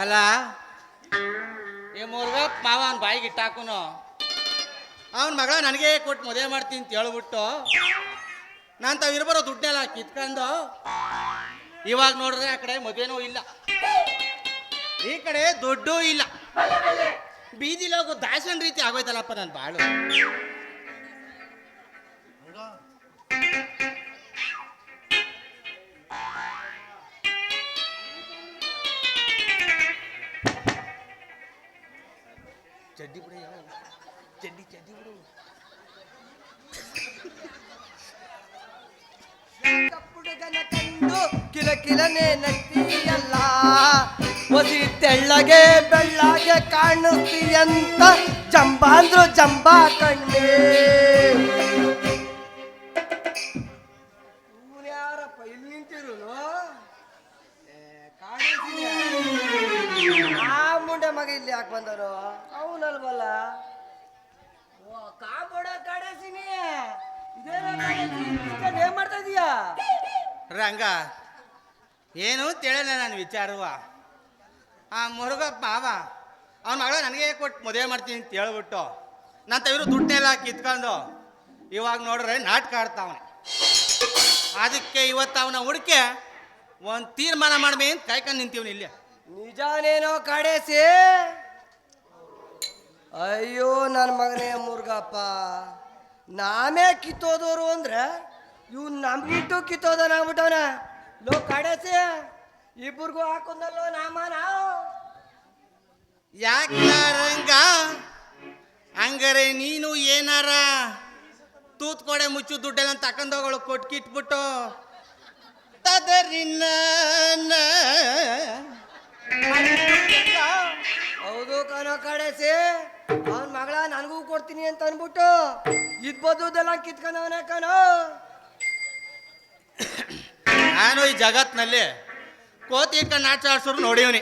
ಅಲ್ಲ? ಈ ಮುರುಗಪ್ಪ ಮಾವ ಅವ್ನ ಬಾಯಿಗೆ ಇಟ್ಟಾಕುನು. ಅವನ ಮಗಳ ನನಗೆ ಕೊಟ್ಟು ಮದುವೆ ಮಾಡ್ತೀನಿ ಅಂತ ಹೇಳ್ಬಿಟ್ಟು ನಾನು ತಾವು ಇರ್ಬರೋ ದುಡ್ಡೆಲ್ಲ ಕಿತ್ಕೊಂಡು ಇವಾಗ ನೋಡಿದ್ರೆ ಆ ಕಡೆ ಮದುವೆನೂ ಇಲ್ಲ. ಈ ಕಡೆ ದುಡ್ಡು ಇಲ್ಲ. ಬೀದಿಲೋಗು ದಾಸನ್ ರೀತಿ ಆಗೋಯ್ತಲ್ಲಪ್ಪ ನನ್ನ ಬಾಳು. ತೆಳ್ಳಗೆ ಬೆಳ್ಳಗೆ ಕಾಣಿಸ್ತೀಯಂತ ಜಂಬ ಅಂದ್ರು ಜಂಬ ಕಣ್ಣೆ. ಯಾರಪ್ಪ ಇಲ್ಲಿ ನಿಂತಿರು ಆ ಮುಂಡೆ ಮಗ ಇಲ್ಲಿ ಯಾಕೆ ಬಂದರು ಅವನಲ್ವಲ್ಲ? ಓ ಕಾಬೋಡ ಕಾಡೇಸಿನಿ. ಏನ್ ಮಾಡ್ತಾ ಇದೀಯಾ? ರಂಗ ಏನು ತಿಳಿಯಲ್ಲ ನಾನು ವಿಚಾರವ. ಆ ಮುರುಗಪ್ಪ ಅವ ಅವ್ನ ಮಗಳ ನನಗೆ ಕೊಟ್ಟು ಮದುವೆ ಮಾಡ್ತೀನಿ ಅಂತ ಹೇಳ್ಬಿಟ್ಟು ನನ್ನ ತವಿರು ದುಡ್ಡನ್ನೆಲ್ಲ ಕಿತ್ಕೊಂಡು ಇವಾಗ ನೋಡ್ರೆ ನಾಟಕ ಆಡ್ತಾವನೆ. ಅದಕ್ಕೆ ಇವತ್ತು ಅವನ ಹುಡುಕೆ ಒಂದು ತೀರ್ಮಾನ ಮಾಡ್ಬೇ ಅಂತ ಕಾಯ್ಕೊಂಡು ನಿಂತೀವನು ಇಲ್ಲಿ. ನಿಜಾನೇನೋ ಕಾಡೇಸಿ? ಅಯ್ಯೋ ನನ್ನ ಮಗನೇ ಮುರುಗಪ್ಪ ನಾಮೇ ಕಿತ್ತೋದವರು ಅಂದ್ರೆ ಇವ್ ನಮ್ಗಿಟ್ಟು ಕಿತ್ತೋದನ ಆಗ್ಬಿಟ್ಟವನ. ಲೋ ಕಾಡೇಸಿ. ಇಬ್ಬರಿಗೂ ಹಾಕೊಂಡಲ್ಲೋ ನಾಮ ನಾವು? ರಂಗ ಹಂಗಾರೆ ನೀನು ಏನಾರ ತೂತ್ಕೊಡೆ ಮುಚ್ಚು ದುಡ್ಡೆಲ್ಲ ತಕೊಂಡೋಗಳು ಕೊಟ್ಕಿಟ್ಬಿಟ್ಟು. ತದರಿನ ಹೌದು ಕಣೋ ಸೇ ಅವನ ಮಗಳ ನನಗೂ ಕೊಡ್ತೀನಿ ಅಂತ ಅನ್ಬಿಟ್ಟು ಇದ್ಬೋದೆಲ್ಲ ಕಿತ್ಕೊಂಡವನ ಕಣೋ. ನಾನು ಈ ಜಗತ್ನಲ್ಲಿ ಕೋತಿ ಹಿಡ್ಕೊಂಡು ನಾಚ ಆಡ್ಸೋರು ನೋಡಿವ್ನಿ.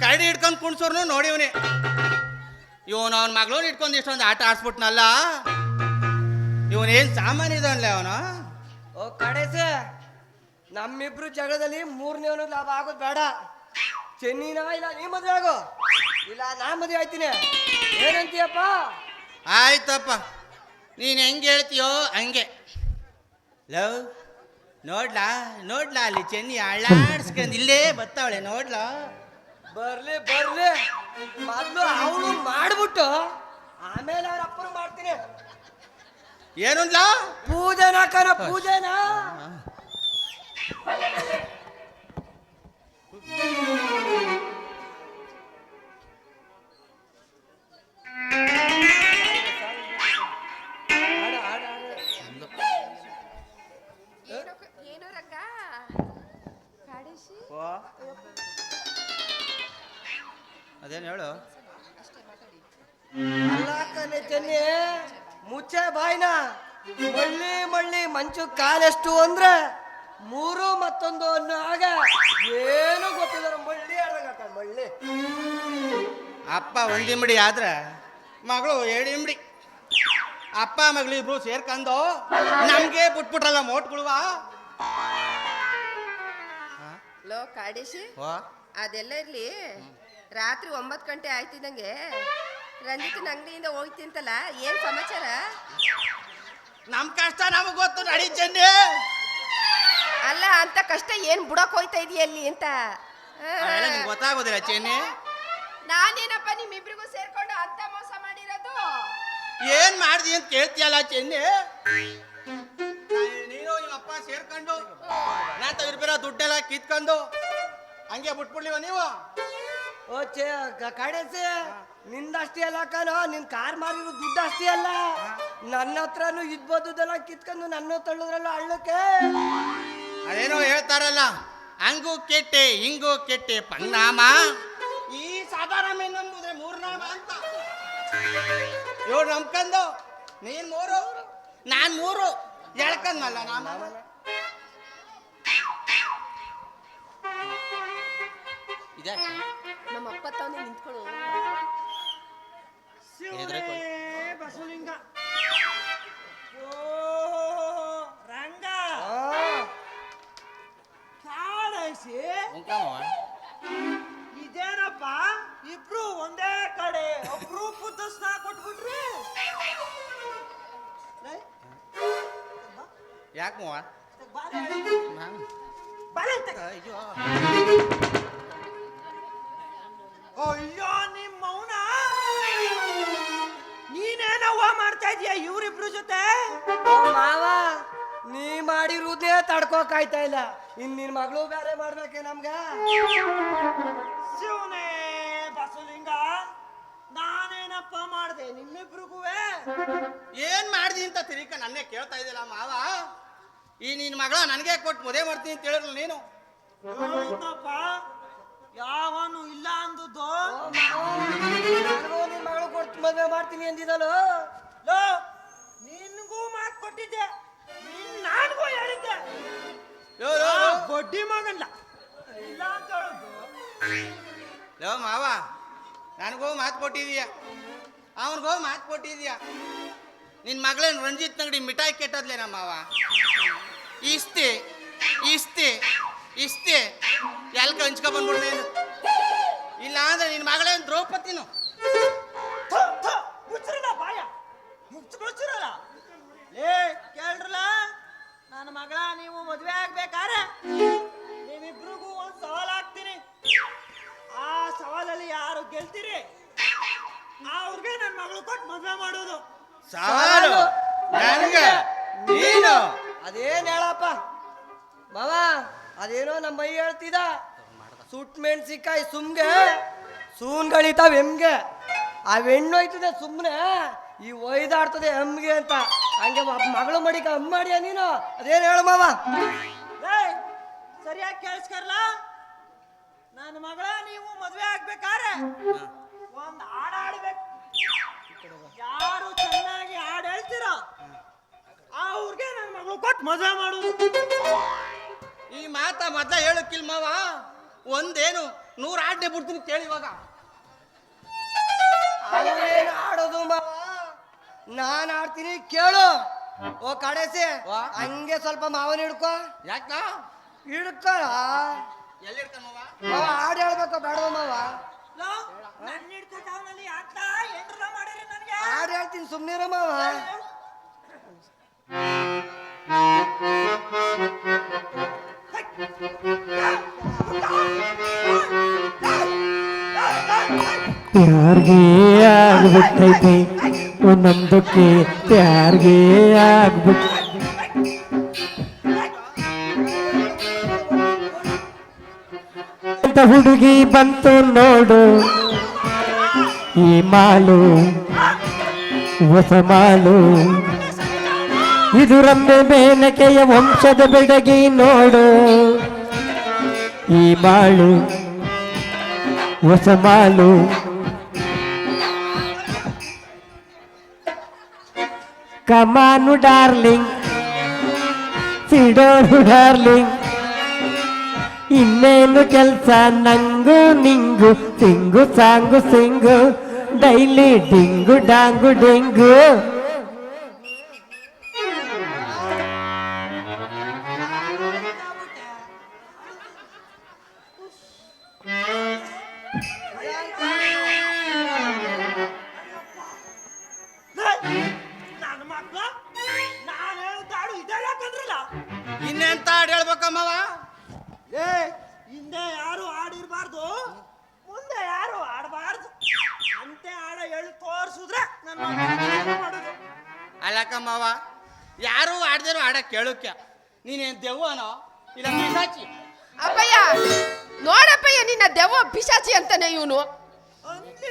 ಕರಡಿ ಹಿಡ್ಕೊಂಡು ಕುಣ್ಸೋರ್ನು ನೋಡಿವ್ನಿ. ಇವನು ಅವನ ಮಗಳನ್ನ ಇಟ್ಕೊಂಡು ಇಷ್ಟೊಂದು ಆಟ ಆಡ್ಸ್ಬಿಟ್ನಲ್ಲ. ಇವನೇನು ಸಾಮಾನ್ಯ ಇದನ್ಲೆ ಅವನು? ಓ ಕಡೆಸೆ ನಮ್ಮಿಬ್ರು ಜಗಳದಲ್ಲಿ ಮೂರನೇವನು ಲಾಭ ಆಗೋದು ಬೇಡ. ಚೆನ್ನಿನ ಇಲ್ಲ ನೀ ಮದುವೆ ಆಗೋ. ಇಲ್ಲ ನಾ ಮದುವೆ ಆಯ್ತೀನಿ. ಏನಂತೀಯಪ್ಪ? ಆಯ್ತಪ್ಪ. ನೀನು ಹೆಂಗೆ ಹೇಳ್ತೀಯೋ ಹಂಗೆ. ಲವ್ ನೋಡ್ಲಾ ನೋಡ್ಲಾ ಅಲ್ಲಿ ಚೆನ್ನಿ ಅಳ್ಳಾಡ್ಸ್ಕೊಂಡು ಇಲ್ಲೇ ಬತ್ತಾವಳೆ ನೋಡ್ಲಾ? ಬರ್ಲಿ ಬರ್ಲಿ. ಮೊದ್ಲು ಅವಳು ಮಾಡ್ಬಿಟ್ಟು ಆಮೇಲೆ ಅವ್ರ ಅಪ್ಪನ ಮಾಡ್ತೀನಿ. ಏನುಂದ್ಲ? ಪೂಜೆನ ಕರ ಪೂಜೆನ? ಹಾಡು, ಅದೇನು ಹೇಳು? ಅಲ್ಲ ಕಣೆ ಚೆನ್ನಿ ಮುಚ್ಚೆ ಬಾಯ್ನ. ಮಳ್ಳಿ ಮಳ್ಳಿ ಮಂಚು ಕಾಲೆಷ್ಟು ಅಂದ್ರೆ ಮೂರು ಮತ್ತೊಂದು ಅನ್ನೋ ಆಗ ಏನು ಗೊತ್ತಿಲ್ಲ ಮಳ್ಳಿ ಆಡ್ದಂಗ ಮಳ್ಳಿ. ಅಪ್ಪ ಒಂದಿಮಿಡಿ ಆದ್ರೆ ಮಗಳು ಏಳಿಂಬಿಡಿ ಅಪ್ಪ ಮಗಳು ಇಬ್ರು ಸೇರ್ಕಂದು ನಮ್ಗೆ ಬಿಟ್ಬಿಟ್ರಲ್ಲ ಮೋಟ್ಗಳುವ? ಲೋ ಕಾಡೇಶಿ ಓ ಅದೆಲ್ಲ ಇರ್ಲಿ. ರಾತ್ರಿ ಒಂಬತ್ತು ಗಂಟೆ ಆಯ್ತಿದ್ದಂಗೆ ರಂಜಿತನ ಅಂಗಡಿಯಿಂದ ಹೋಗ್ತಿಂತಲ್ಲ ಏನ್ ಸಮಾಚಾರ? ನಮ್ ಕಷ್ಟ ನಮಗ್ ಗೊತ್ತು ನಡಿ ಅಲ್ಲ ಅಂತ ಕಷ್ಟ ಏನ್ ಬುಡಕ್ ಹೋಯ್ತಾ ಅಲ್ಲಿ ಅಂತ? ನಿಂಗೆ ಗೊತ್ತಾಗೋದಿಲ್ಲ ಚೆನ್ನಿ ನಾನೇನಪ್ಪ ನಿಮ್ಮಿಬ್ರಿಗೂ ಸೇರ್ಕೊಂಡು ಅಂತ ಮೋಸ ಮಾಡಿರೋದು? ಏನ್ ಮಾಡ್ದಿ ಅಂತ ಕೇಳ್ತೀಯಲ್ಲ ಚೆನ್ನಿ ನೀನು ಇವಪ್ಪ ಸೇರ್ಕೊಂಡು ನಾ ತಗಿರ್ಬಿರೋ ದುಡ್ಡೆಲ್ಲ ಕಿತ್ಕೊಂಡು ಹಂಗೆ ಬಿಟ್ಬಿಡ್ಲಿವ ನೀವು? ಓ ಚೇ ಕಡೆಸಿ ನಿಂದಷ್ಟೇ ಅಲ್ಲ ಕಣೋ ನಿನ್ ಕಾರ್ ಮಾರಿರೋ ದುಡ್ಡು ಅಷ್ಟೇ ಅಲ್ಲ. ನನ್ನ ಹತ್ರನು ಇದ್ಬೋದೆಲ್ಲ ಕಿತ್ಕೊಂಡು ನನ್ನ ತಳ್ಳುದ್ರಲ್ಲ ಅಳ್ಳಕ್ಕೆ ಅದೇನೋ ಹೇಳ್ತಾರಲ್ಲ ಹಂಗು ಕೆಟ್ಟೆ ಹಿಂಗು ಕೆಟ್ಟೆ ಪಂಗ್ನಾಮ. ಈ ಸಾಧಾರಣ ನಂಬುದ್ರೆ ಮೂರ್ನಾಮ ಅಂತ. ಇವ್ರು ನಂಬ್ಕೊಂಡು ನೀನ್ ಮೂರು ನಾನ್ ಮೂರು. ಹೇಳ್ಕಂದ್ಮಲ್ಲ ನಾಮ ಇದೆ ನಮ್ಮ ಅಪ್ಪ ತಾನೇ ನಿಂತ್ಕೊಳ್ಳು ಶಿವನೇ ಬಸವಲಿಂಗ ಓ ರಂಗ. ಇದೇನಪ್ಪ? ಇಬ್ರು ಒಂದೇ ಕಡೆ. ಒಬ್ರು ಪುತ್ತಸ್ನ ಕೊಟ್ಬಿಟ್ರಿ. ಯಾಕೆ ಮೂವ ಬಾರಿ. ಅಯ್ಯೋ ನಿಮ್ ಮೌನ. ನೀನೇನವ್ವ ಮಾಡ್ತಾ ಇದೀಯ ಇವ್ರಿಬ್ರು ಜೊತೆ? ಓ ಮಾವ ನೀ ಮಾಡಿರುವುದೇ ತಡ್ಕೋಕಾಯ್ತಾ ಇಲ್ಲ. ಇನ್ ನಿನ್ ಮಗಳು ಬೇರೆ ಮಾಡ್ಬೇಕೆ ನಮ್ಗ? ಶಿವನೇ ಬಸಲಿಂಗ ನಾನೇನಪ್ಪ ಮಾಡ್ದೆ? ನಿಮ್ಮಿಬ್ರಿಗೂ ಏನ್ ಮಾಡ್ದಿ ಅಂತ ತಿರಿಕ ನನ್ನೇ ಕೇಳ್ತಾ ಇದ್ದಿಲ್ಲ ಮಾವ. ಈ ನಿನ್ ಮಗಳ ನನಗೆ ಕೊಟ್ಟು ಮದುವೆ ಮಾಡ್ತೀನಿ ಅಂತ ಹೇಳಿರಲ್ಲ ನೀನು? ಹೇಳಿದ್ನಪ್ಪ ಯಾವನು ಇಲ್ಲ ಅಂದದ್ದು ನನಗೂ ನಿನ್ ಮಗಳು ಕೊಟ್ಟು ಮದುವೆ ಮಾಡ್ತೀನಿ ಅಂದಿದಲು ಲೋ ನಿನ್ಗೂ ಮಾತು ಕೊಟ್ಟಿದ್ದೆ ನಿನ್ ನಾನ್ಗೂ ಹೇಳಿದ್ದೆ. ಬಡ್ಡಿ ಮಾಡಲ್ಲ ಇಲ್ಲ ಅಂತ ಹೇಳುದು. ಲೋ ಮಾವ ನನಗೂ ಮಾತು ಕೊಟ್ಟಿದೀಯ ಅವನಿಗೂ ಮಾತು ಕೊಟ್ಟಿದೀಯ ನಿನ್ನ ಮಗಳನ್ನ ರಂಜಿತ್ ನಂಗಡಿ ಮಿಠಾಯಿ ಕೆಟ್ಟದ್ಲೇ ನಮ್ಮ ಮಾವ? ಇಸ್ತಿ ಇಸ್ತಿ. ಇಸ್ತಿ ಎಲ್ಕ ಹಂಚ್ಕೊ ಬಂದ್ಬಿಡ್ನೇನು ಇಲ್ಲ ಅಂದ್ರೆ ನಿನ್ನ ಮಗಳೇನು ದ್ರೌಪದಿನು. ಮುಚ್ಚಿರಲ್ಲ ಬಾಯ. ಮುಚ್ಚ ಮುಚ್ಚಿರಲ್ಲ ಏ ಕೇಳ್ರಲ್ಲ? ನನ್ನ ಮಗಳ ನೀವು ಮದುವೆ ಆಗ್ಬೇಕಾರೆ ನೀವಿಬ್ರಿಗೂ ಒಂದು ಸವಾಲ್ ಹಾಕ್ತೀನಿ. ಆ ಸವಾಲಲ್ಲಿ ಯಾರು ಗೆಲ್ತೀರಿ? ಅವ್ರಿಗೆ ನನ್ನ ಮಗಳು ಕೊಟ್ಟು ಮದುವೆ ಮಾಡೋದು. ಸವಾಲು. ನನಗೆ ನೀನು. ಅದೇನ್ ಹೇಳಪ್ಪ? ಮಾವ ಅದೇನೋ ನಮ್ಮ ಮೈ ಹೇಳ್ತಿದ ಸುಟ್ ಮೆಣಸಿಕಾಯಿ ಸುಮ್ಗೆ ಸೂನ್ಗಳಿತಾವ್ ಎಮ್ಗೆ ಆ ಹೆಣ್ಣು ಹೋಯ್ತದೆ ಸುಮ್ಮನೆ ಈ ಒಯ್ದಾಡ್ತದೆ ಎಮ್ಗೆ ಅಂತ. ಹಂಗೆ ಮಗಳು ಮಡಿಕ ಅಮ್ಮ ಮಾಡಿಯ ನೀನು? ಅದೇನು ಹೇಳು ಮಾವ? ಏಯ್ ಸರಿಯಾಗಿ ಕೇಳಿಸ್ಕರ್ಲ? ನನ್ನ ಮಗಳ ನೀವು ಮದುವೆ ಆಗ್ಬೇಕಾರೆ ಒಂದ್ ಹಾಡು ಆಡ್ಬೇಕು ಯಾರು ಚೆನ್ನಾಗಿ ಹಾಡ್ ಆ ಅವ್ರಿಗೆ ನನ್ನ ಮಗಳು ಕೊಟ್ಟು ಮದುವೆ ಮಾಡೋದು. ಈ ಮಾತ ಮೊದ್ಲ ಹೇಳಕ್ಕಿಲ್ ಮಾವ? ಒಂದೇನು ನೂರ ಆಡ್ನೆ ಬಿಡ್ತೀನಿ ಕೇಳಿ ಇವಾಗ. ಅವನೇನ್ ಆಡೋದು ಮಾವ? ನಾನ್ ಆಡ್ತೀನಿ ಕೇಳು. ಓ ಕಡೆಸಿ. ಹಂಗೆ ಸ್ವಲ್ಪ ಮಾವನ ಹಿಡ್ಕೊ. ಯಾಕ ಹಿಡ್ಕೊ. ಎಲ್ಲಿ ಹೇಳ್ಬೇಕ ಮಾವ? ಮಾವ ಹಾಡು ಹೇಳ್ಬೇಕು ಬೇಡವ ಮಾವ? ಹೇಳ್ತೀನಿ ಸುಮ್ನಿರ ಮಾವ. ಯಾರಿಗೆ ಆಗ್ಬಿಟ್ಟೈತಿ, ಒಂದೊಂದಕ್ಕೆ ಯಾರಿಗೆ ಆಗ್ಬಿಟ್ಟು ಹುಡುಗಿ ಬಂತು ನೋಡು, ಈ ಮಾಲು, ಹೊಸ ಮಾಲು. ಇದು ರಮ್ಮೆ ಮೇನಕೆಯ ವಂಶದ ಬೆಡಗಿ ನೋಡು. ಈ ಬಾಳು ಹೊಸ ಬಾಳು ಕಮಾನು ಡಾರ್ಲಿಂಗ್ ಸಿಡೋನು ಡಾರ್ಲಿಂಗ್ ಇನ್ನೇನು ಕೆಲಸ, ನಂಗು ನಿಂಗು ತಿಂಗು ಸಾಂಗು ಸಿಂಗು, ಡೈಲಿ ಡಿಂಗು ಡಾಂಗು ಡಿಂಗು. ಆಡಕ್ ಕೇಳೋಕ್ಯ ನೀನೇನ್ ದೆವ್ವನೋ? ಇಲ್ಲ ಪಿಶಾಚಿ. ಅಪ್ಪಯ್ಯ ನೋಡಪ್ಪಯ್ಯ ನಿನ್ನ ದೆವ್ವ ಪಿಶಾಚಿ ಅಂತಾನೆ ಇವನು. ಅಲ್ಲಿ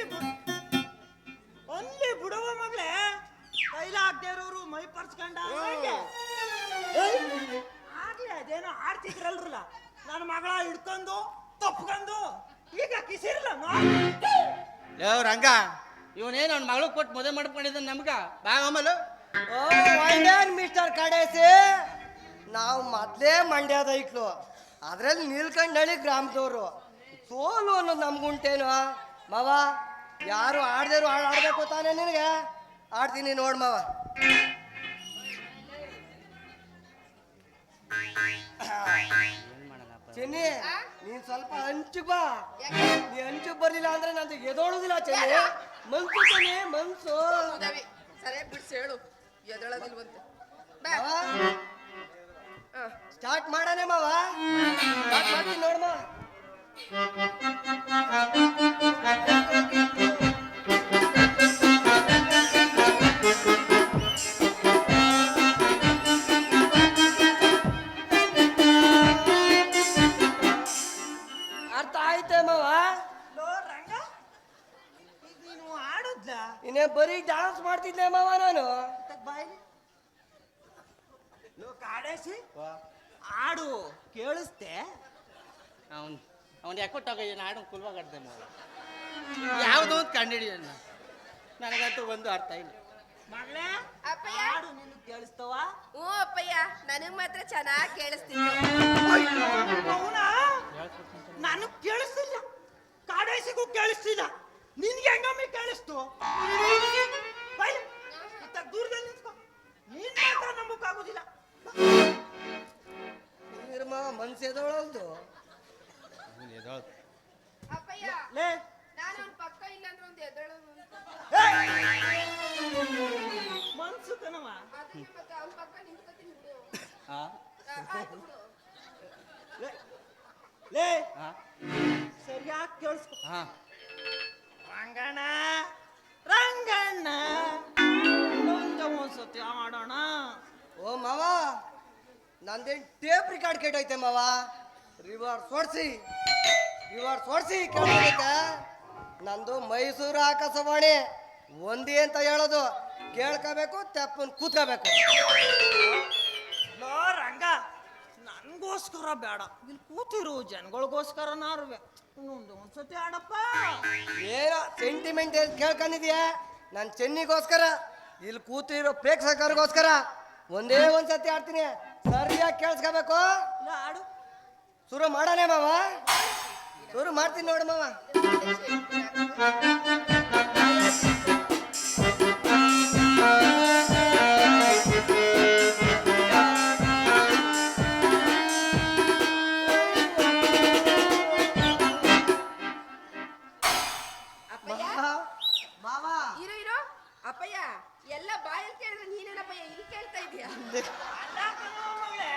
ಅಲ್ಲಿ ಬಿಡುವ ಮಗಳೇ ಕೈಲ ಆಗ್ದೇರೋರು ಮೈ ಪರ್ಸ್ಕೊಂಡ ಆಗ್ಲಿ ಆಗ್ಲೇ ಅದೇನೋ ಆಡ್ತಿದ್ರಲ್ರಲ್ಲ ನನ್ನ ಮಗಳ ಹಿಡ್ಕೊಂಡು ತಪ್ಕೊಂಡು ಈಗ ಕಿಸಿರ್ಲ ಲೋ ರಂಗ ಇವನೇನು ಅವ್ನ ಮಗಳು ಕೊಟ್ಟು ಮದುವೆ ಮಾಡ್ಕೊಂಡಿದ್ದಾನೆ ನಮ್ಗ? ಬಾ ಆಮೇಲೆ. ಓ ಒಳ್ಳೆನ್ ಮಿಸ್ಟರ್ ಕಡೇಸಿ ನಾವು ಮೊದ್ಲೇ ಮಂಡ್ಯದ ಐಕ್ಳು ಅದ್ರಲ್ಲಿ ನೀಲ್ಕಂಡಳ್ಳಿ ಗ್ರಾಮದವರು. ಸೋಲು ಅನ್ನೋದು ನಮ್ಗುಂಟೇನು ಮಾವ, ಯಾರು ಆಡ್ದೇರು ಆಡ್ಬೇಕು ತಾನೇ ನಿನಗೆ? ಆಡ್ತೀನಿ ನೋಡ್ ಮಾವ. ಚೆನ್ನಿ, ನೀನ್ ಸ್ವಲ್ಪ ಹಂಚು ಬಾ. ನೀ ಹಂಚು ಬರ್ಲಿಲ್ಲ ಅಂದ್ರೆ ನಂದು ಎದೋಳುದಿಲ್ಲ ಚೆನ್ನಿ. ಮನ್ಸು ಚೆನ್ನಿ, ಮನ್ಸು. ಸರಿ, ಬಿಡ್ಸಿ, ಹೇಳು. ಎದಳದಿಲ್ವಂತೆ. ಸ್ಟಾರ್ಟ್ ಮಾಡಾನೆ ಮಾವಾ. ಸ್ಟಾರ್ಟ್ ಮಾಡ್ತೀನಿ ನೋಡ್ ಆಡು ಕೇಳಿಸ್ತೆ. ಅವನ್ ಯಾಕೋ ಯಾಕೊಟ್ಟಾಗ ಹಾಡು ಆಡು ಕುಲ್ವಾಗ ಆಡ್ದೆ ಯಾವುದು ಯಾವುದೋ ಒಂದು ಕಂಡಿಡಿಯೋಣ. ನನಗಂತೂ ಒಂದು ಅರ್ಥ ಇಲ್ಲ. ಮಗಳೇ ಅಪ್ಪಯ್ಯ. ಆಡು ನಿನ್ನ ಕೇಳಿಸ್ತವ ಹ್ಞೂ ಅಪ್ಪಯ್ಯ ನನಗೆ ಮಾತ್ರ ಚೆನ್ನಾಗಿ ಕೇಳಿಸ್ತೀನಿ ಅವನಾ? ನಾನು ಕೇಳಿಸ್ತಿಲ್ಲ. ಕಾಡೇಸಿಗೂ ಕೇಳಿಸ್ತಿಲ್ಲ. ನಿನ್ಗೆ ಹೆಂಗಮ್ಮಿ ಕೇಳಿಸ್ತು? ದೂರದಲ್ಲಿ ನಿಂತ್ಕೊ. ನೀನ್ ಮಾತ್ರ ನಂಬಕ್ಕಾಗೋದಿಲ್ಲ ಮನ್ಸು ಎದೊಳಲ್ದು ಅಪ್ಪಯ್ಯ ಲೇ ನಾನು ಅವ್ನ ಪಕ್ಕ ಇಲ್ಲ ಅಂದ್ರೆ ಒಂದು ಎದ್ದೇಳು ಮನ್ಸು ಕಣವ ಅದಕ್ಕೆ ಮತ್ತೆ ಅವ್ನ ಪಕ್ಕ ನಿಂತ್ಕೊತೀನಿ ಬಿಡು. ಹಾಂ ಆ, ಆಯ್ತು ಬಿಡು. ಲೇ, ಲೇ. ಹಾ ಸರಿಯಾಗಿ ಕೇಳಿಸ್ಕೊ ಹಾ ರಂಗಣ್ಣ ರಂಗಣ್ಣ ಇನ್ನೊಂದು ಒಂದ್ಸತಿ ಆಡೋಣ ಓ ಮಾವ ನಂದೇನ್ ಟೇಪ್ ರಿಕಾರ್ಡ್ ಕೆಟ್ಟೈತೆ ಮಾವ? ರಿವರ್ಸ್ ಹೊಡ್ಸಿ ರಿವರ್ಸ್ ಹೊಡ್ಸಿ ಕೇಳಬೇಕ ನಂದು ಮೈಸೂರು ಆಕಾಶವಾಣಿ ಒಂದೇ ಅಂತ ಹೇಳೋದು. ಕೇಳ್ಕೋಬೇಕು ತೆಪ್ಪನ್ ಕೂತ್ಕೋಬೇಕು. ಲೋ ರಂಗ ನನ್ಗೋಸ್ಕರ ಬೇಡ. ಇಲ್ಲಿ ಕೂತಿರು ಜನಗಳಿಗೋಸ್ಕರನಾರು ಒಂದ್ಸತಿ ಆಡಪ್ಪ. ಏನೋ ಸೆಂಟಿಮೆಂಟ್ ಕೇಳ್ಕೊಂಡಿದ್ಯಾ? ನನ್ನ ಚೆನ್ನಿಗೋಸ್ಕರ ಇಲ್ಲಿ ಕೂತಿರೋ ಪ್ರೇಕ್ಷಕರಿಗೋಸ್ಕರ ಒಂದೇ ಒಂದ್ಸತಿ ಆಡ್ತೀನಿ. ಸರಿಯಾಗಿ ಕೇಳಿಸ್ಕೋಬೇಕು? ಶುರು ಮಾಡೋಣ ಮಾವ. ಶುರು ಮಾಡ್ತೀನಿ ನೋಡು ಮಾವ. ಅಪ್ಪಯ್ಯ ಎಲ್ಲ ಬಾಯಲ್ಲಿ ಕೇಳಿದ್ರೆ ನೀನೇನಪ್ಪಯ್ಯ? ಇಲ್ಲಿ ಕೇಳ್ತಾ ಇದೀಯ ಅಲ್ಲ ಕಣೋ ಮಗಳೇ,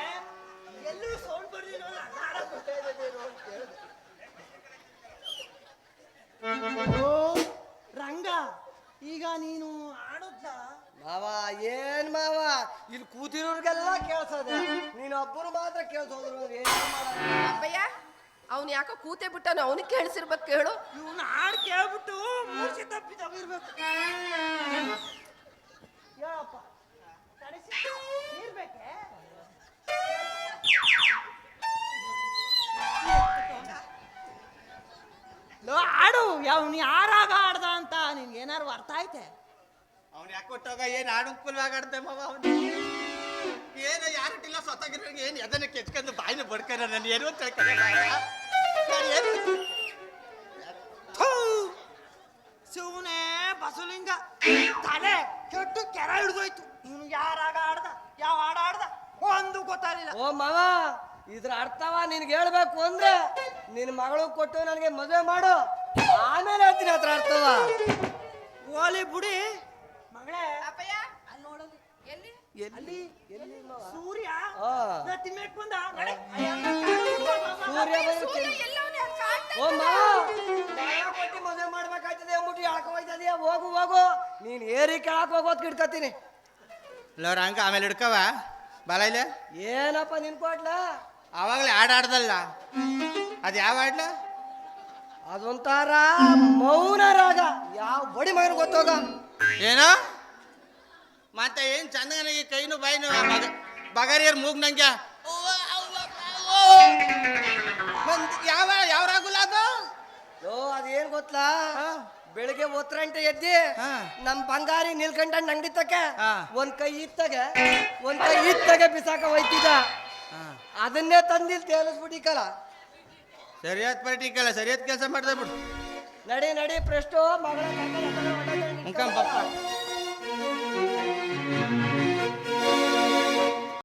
ಎಲ್ಲೂ ಸೌಂಡ್ ಬರ್ಲಿಲ್ವಲ್ಲ, ಅಂತ ಕೇಳ್ದೆ. ಓ, ರಂಗ ಈಗ ನೀನು ಆಡುತ್ತ ಮಾವ ಏನ್ ಮಾವ? ಇಲ್ಲಿ ಕೂತಿರೋರ್ಗೆಲ್ಲ ಕೇಳ್ಸದೆ. ನೀನು ಒಬ್ಬರು ಮಾತ್ರ ಕೇಳ್ಸೋದ್ರು ಏನ್ ಮಾಡೋದು? ಅಪ್ಪಯ್ಯ ಅವ್ನು ಯಾಕೋ ಕೂತೆ ಬಿಟ್ಟನು? ಅವನಿಗೆ ಕೇಳಿಸಿರ್ಬೇಕು ಕೇಳು. ಇವನು ಹಾಡು ಕೇಳ್ಬಿಟ್ಟು ಮೂರ್ಛೆ ತಪ್ಪಿ ಲೋ, ಆಡು ಅವ್ನು ಯಾರಾಗ ಆಡ್ದ ಅಂತ ನಿನ್ಗೆ ಏನಾರು ಅರ್ಥ ಐತೆ? ಅವ್ನು ಯಾಕೊಟ್ಟಾಗ ಏನು ಆಡು ಕುಲ್ವಾಗ ಆಡ್ದೆ ಮಗ ಅವನು? ಏನು ಯಾರಿಟ್ಟಿಲ್ಲ ಸ್ವತಃ ಏನು ಎದನ್ನ ಕೆಚ್ಕೊಂಡು ಬಾಯಿನ ಬಡ್ಕರ ನಾನು ಏನು ಅಂತ ಹೇಳ್ಕೊಂಡೆ ಏನು ತಲೆ ಕೆಟ್ಟು ಕೆರ ಹಿಡ್ದೋಯ್ತು. ಇವನು ಯಾರಾಗ ಆಡ್ದ? ಯಾವ ಹಾಡ ಆಡ್ದ? ಒಂದು ಗೊತ್ತಾಗಲಿಲ್ಲ. ಓ ಮಾವ ಇದ್ರ ಅರ್ಥವ ನಿನ್ಗೆ ಹೇಳ್ಬೇಕು ಅಂದ್ರೆ ನಿನ್ ಮಗಳು ಕೊಟ್ಟು ನನಗೆ ಮದುವೆ ಮಾಡು. ಆಮೇಲೆ ಹೇಳ್ತೀನಿ ಅದ್ರ ಅರ್ಥವ. ಓಲಿ ಬುಡಿ. ಮಗಳೇ ಅಪ್ಪಯ್ಯ ಅಲ್ಲಿ ನೋಡಲಿ ಎಲ್ಲಿ? ಎಲ್ಲಿ? ಮಾವ? ಸೂರ್ಯ? ಆ. ತಿನ್ಬೇಕು ಬಂದ? ನಡೆ. ಸೂರ್ಯ ಬಂದು ಓ ಮಾವ ಹೋಗು ಹೋಗು. ನೀನ್ ಏರಿ ಕೆಳಕ್ ಹೋಗೋದ್ ಇಡ್ಕತೀನಿ ಲೋರ ಹಂಗ ಆಮೇಲೆ ಹಿಡ್ಕವ? ಬಲ ಇಲ್ಲ? ಏನಪ್ಪ ನಿನ್ ಕೊಟ್ಲ ಆವಾಗಲೇ ಆಡಾಡ್ದಲ್ಲ ಆಡ್ದಲ್ಲ. ಅದು ಯಾವ ಹಾಡ್ಲ ಅದೊಂಥರ ಮೌನ ರಾಗ. ಯಾವ ಬಡಿ ಮಗನ ಗೊತ್ತೋಗ? ಏನೋ? ಮತ್ತೆ ಏನ್ ಚಂದನಿಗೆ ಕೈನು ಬಾಯಿನು ಬಗ ಬಗರಿಯರ್ ಮೂಗ್ ನಂಗೆ ಯಾವ ಯಾವ ರಾಗುಲ ಅದು ಯೋ ಅದೇನ್ ಗೊತ್ತಾ ಬೆಳಿಗ್ಗೆ ಒತ್ತರಂಟೆ ಎದ್ದಿ ಹಾ. ನಮ್ ಬಂಗಾರಿ ನಿಲ್ಕಂಡ ಅಂಗಡಿ ತಕ ಹಾ. ಒಂದ್ ಕೈ ಇತ್ತಗೆ ಒಂದ್ ಕೈ ಇತ್ತಗೆ ಬಿಸಾಕ ಹೋಯ್ತಿದ್ದ ಅದನ್ನೇ ತಂದಿಲ್ ತೇಲಿಸ್ಬಿಟ್ಟಿಕಲ್ಲ ಸರಿಯಾದ ಪರ್ಟಿಕಲ್ಲ ಸರಿಯಾದ ಕೆಲಸ ಮಾಡ್ದೆ ಬಿಡು ನಡಿ ನಡಿ ಪ್ರಶ್ಟೋ ಮಗಳ ಮುಖಂ ಬಪ್ಪ